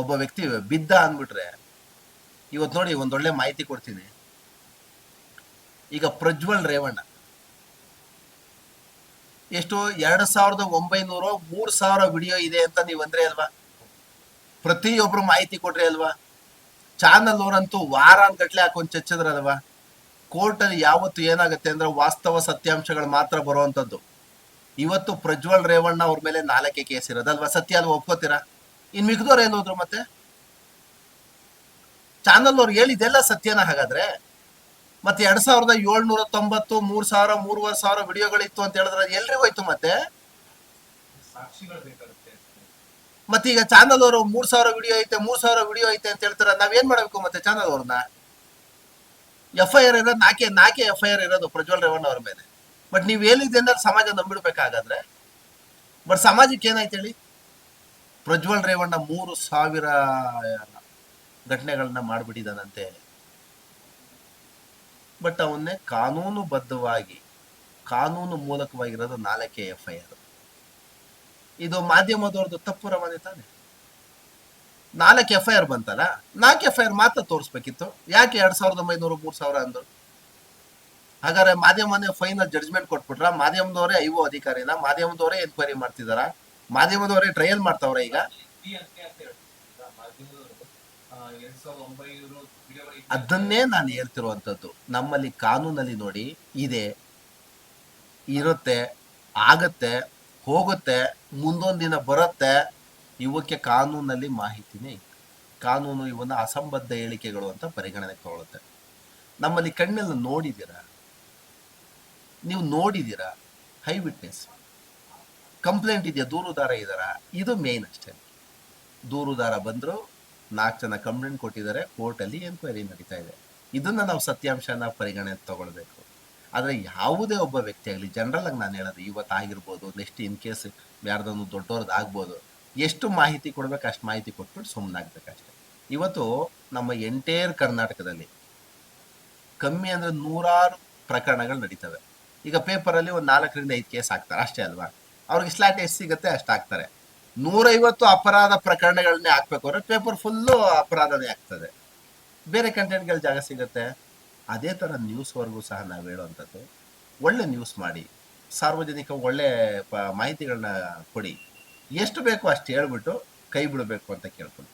ಒಬ್ಬ ವ್ಯಕ್ತಿ ಬಿದ್ದ ಅಂದ್ಬಿಟ್ರೆ ಇವತ್ತು ನೋಡಿ ಒಂದೊಳ್ಳೆ ಮಾಹಿತಿ ಕೊಡ್ತೀನಿ. ಈಗ ಪ್ರಜ್ವಲ್ ರೇವಣ್ಣ. ಎಷ್ಟು ಎರಡು ಸಾವಿರದ ಒಂಬೈನೂರು ಮೂರ್ ಸಾವಿರ ವಿಡಿಯೋ ಇದೆ ಅಂತ ನೀವು ಅಂದ್ರೆ ಅಲ್ವಾ? ಪ್ರತಿಯೊಬ್ರು ಮಾಹಿತಿ ಕೊಟ್ರಿ ಅಲ್ವಾ? ಚಾನಲ್ ಅವರಂತೂ ವಾರ ಗಟ್ಲೆ ಹಾಕೊಂಡ್ ಚಚ್ಚಿದ್ರಲ್ವಾ? ಕೋರ್ಟಲ್ಲಿ ಯಾವತ್ತು ಏನಾಗುತ್ತೆ ಅಂದ್ರೆ ವಾಸ್ತವ ಸತ್ಯಾಂಶಗಳು ಮಾತ್ರ ಬರುವಂತದ್ದು ಇವತ್ತು ಪ್ರಜ್ವಲ್ ರೇವಣ್ಣ ಅವ್ರ ಮೇಲೆ ನಾಲ್ಕೇ ಕೇಸ್ ಇರೋದಲ್ವಾ ಸತ್ಯ ಅಲ್ವಾ ಒಪ್ಕೋತೀರಾ? ಇನ್ ಮಿಗ್ದವ್ರು ಏನು ಹೋದ್ರು ಮತ್ತೆ? ಚಾನಲ್ ಅವ್ರು ಹೇಳಿದೆಲ್ಲ ಸತ್ಯನ ಹಾಗಾದ್ರೆ? ಮತ್ತೆ ಎರಡ್ ಸಾವಿರದ ಏಳ್ನೂರ ತೊಂಬತ್ತು ಮೂರ್ ಸಾವಿರ ಮೂರುವರೆ ಸಾವಿರ ವಿಡಿಯೋಗಳಿತ್ತು ಅಂತ ಹೇಳಿದ್ರೆ ಎಲ್ರಿಗೂ ಹೋಯ್ತು ಮತ್ತೆ? ಮತ್ತೆ ಈಗ ಚಾನಲ್ ಅವರು ಮೂರ್ ಸಾವಿರ ವಿಡಿಯೋ ಐತೆ ಮೂರ್ ಸಾವಿರ ವಿಡಿಯೋ ಐತೆ ಅಂತ ಹೇಳ್ತಾರೆ ನಾವೇನ್ ಮಾಡ್ಬೇಕು ಮತ್ತೆ ಚಾನಲ್ ಅವ್ರನ್ನ ಎಫ್ ಐ ಆರ್ ಇರೋದು ನಾಕೆ ನಾಕೆ ಎಫ್ ಐ ಆರ್ ಇರೋದು ಪ್ರಜ್ವಲ್ ರೇವಣ್ಣ ಅವ್ರ ಮೇಲೆ? ಬಟ್ ನೀವ್ ಹೇಳಿದ್ದೆ ಅಂದ್ರೆ ಸಮಾಜ ನಂಬಿಡ್ಬೇಕಾಗಾದ್ರೆ? ಬಟ್ ಸಮಾಜಕ್ಕೆ ಏನಾಯ್ತು ಹೇಳಿ? ಪ್ರಜ್ವಲ್ ರೇವಣ್ಣ ಮೂರು ಸಾವಿರ ಘಟನೆಗಳನ್ನ ಮಾಡಿಬಿಟ್ಟಿದ್ದಾನಂತೆ ಬಟ್ ಅವನ್ನೇ ಕಾನೂನುಬದ್ಧವಾಗಿ ಕಾನೂನು ಮೂಲಕವಾಗಿರೋದು ನಾಲ್ಕೇ ಎಫ್ ಐ ಆರ್ ಇದು ಮಾಧ್ಯಮದವ್ರದ್ದು ತಪ್ಪು ರವಾನೆ ತಾನೆ. ನಾಲ್ಕು ಎಫ್ ಐ ಆರ್ ಬಂತಲ್ಲ, ನಾಲ್ಕು ಎಫ್ ಐ ಆರ್ ಮಾತ್ರ ತೋರಿಸ್ಬೇಕಿತ್ತು. ಯಾಕೆ ಎರಡ್ ಸಾವಿರದ ಒಂಬೈನೂರು ಮೂರು ಸಾವಿರ ಅಂದರು? ಹಾಗಾದ್ರೆ ಮಾಧ್ಯಮನೇ ಫೈನಲ್ ಜಡ್ಜ್ಮೆಂಟ್ ಕೊಟ್ಬಿಟ್ರ? ಮಾಧ್ಯಮದವರೇ ಐವೋ ಅಧಿಕಾರಿನ, ಮಾಧ್ಯಮದವರೇ ಎನ್ಕ್ವೈರಿ ಮಾಡ್ತಿದಾರ? ಮಾಧ್ಯಮದವರೇ ಟ್ರಯಲ್ ಮಾಡ್ತಾವ್ರ ಈಗ? ಅದನ್ನೇ ನಾನು ಹೇಳ್ತಿರುವಂತದ್ದು ನಮ್ಮಲ್ಲಿ ಕಾನೂನಲ್ಲಿ ನೋಡಿ, ಇದೆ, ಇರುತ್ತೆ, ಆಗತ್ತೆ, ಹೋಗುತ್ತೆ, ಮುಂದೊಂದು ದಿನ ಬರುತ್ತೆ, ಇವಕ್ಕೆ ಕಾನೂನಲ್ಲಿ ಮಾಹಿತಿನೇ ಕಾನೂನು ಇವನ್ನ ಅಸಂಬದ್ಧ ಹೇಳಿಕೆಗಳು ಅಂತ ಪರಿಗಣನೆ ತಗೊಳುತ್ತೆ. ನಮ್ಮಲ್ಲಿ ಕಣ್ಣೆಲ್ಲ ನೋಡಿದ್ದೀರಾ? ನೀವು ನೋಡಿದ್ದೀರಾ? ಹೈ ವಿಟ್ನೆಸ್ ಕಂಪ್ಲೇಂಟ್ ಇದೆಯಾ? ದೂರುದಾರ ಇದ್ದಾರ? ಇದು ಮೇನ್ ಅಷ್ಟೇ. ದೂರುದಾರ ಬಂದರು, ನಾಲ್ಕು ಜನ ಕಂಪ್ಲೇಂಟ್ ಕೊಟ್ಟಿದ್ದಾರೆ ಕೋರ್ಟಲ್ಲಿ ಎನ್ಕ್ವೈರಿ ನಡೀತಾ ಇದೆ. ಇದನ್ನ ನಾವು ಸತ್ಯಾಂಶನ ಪರಿಗಣನೆ ತಗೊಳ್ಬೇಕು. ಆದರೆ ಯಾವುದೇ ಒಬ್ಬ ವ್ಯಕ್ತಿ ಆಗಲಿ ಜನರಲ್ ಆಗಿ ನಾನು ಹೇಳೋದು ಇವತ್ತು ಆಗಿರ್ಬೋದು ನೆಕ್ಸ್ಟ್ ಇನ್ ಕೇಸ್ ಯಾರ್ದೊಂದು ದೊಡ್ಡವ್ರದ್ದು ಆಗ್ಬೋದು. ಎಷ್ಟು ಮಾಹಿತಿ ಕೊಡ್ಬೇಕು, ಅಷ್ಟು ಮಾಹಿತಿ ಕೊಟ್ಬಿಟ್ಟು ಸುಮ್ಮನಾಗ್ಬೇಕಷ್ಟೆ ಇವತ್ತು ನಮ್ಮ ಎಂಟೈರ್ ಕರ್ನಾಟಕದಲ್ಲಿ ಕಮ್ಮಿ ಅಂದ್ರೆ ನೂರಾರು ಪ್ರಕರಣಗಳು ನಡೀತವೆ. ಈಗ ಪೇಪರಲ್ಲಿ ಒಂದು ನಾಲ್ಕರಿಂದ ಐದು ಕೇಸ್ ಹಾಕ್ತಾರೆ ಅಷ್ಟೇ ಅಲ್ವಾ? ಅವ್ರಿಗೆ ಸ್ಲಾಟ್ ಎಷ್ಟು ಸಿಗುತ್ತೆ ಅಷ್ಟು ಹಾಕ್ತಾರೆ. ನೂರೈವತ್ತು ಅಪರಾಧ ಪ್ರಕರಣಗಳನ್ನೇ ಹಾಕ್ಬೇಕು ಅಂದ್ರೆ ಪೇಪರ್ ಫುಲ್ಲು ಅಪರಾಧನೇ ಆಗ್ತದೆ. ಬೇರೆ ಕಂಟೆಂಟ್ಗಳ ಜಾಗ ಸಿಗುತ್ತೆ. ಅದೇ ಥರ ನ್ಯೂಸ್ವರೆಗೂ ಸಹ ನಾವು ಹೇಳುವಂಥದ್ದು. ಒಳ್ಳೆ ನ್ಯೂಸ್ ಮಾಡಿ, ಸಾರ್ವಜನಿಕ ಒಳ್ಳೆ ಪ ಮಾಹಿತಿಗಳನ್ನ ಕೊಡಿ. ಎಷ್ಟು ಬೇಕೋ ಅಷ್ಟು ಹೇಳ್ಬಿಟ್ಟು ಕೈ ಬಿಡಬೇಕು ಅಂತ ಕೇಳ್ಕೊಂಡು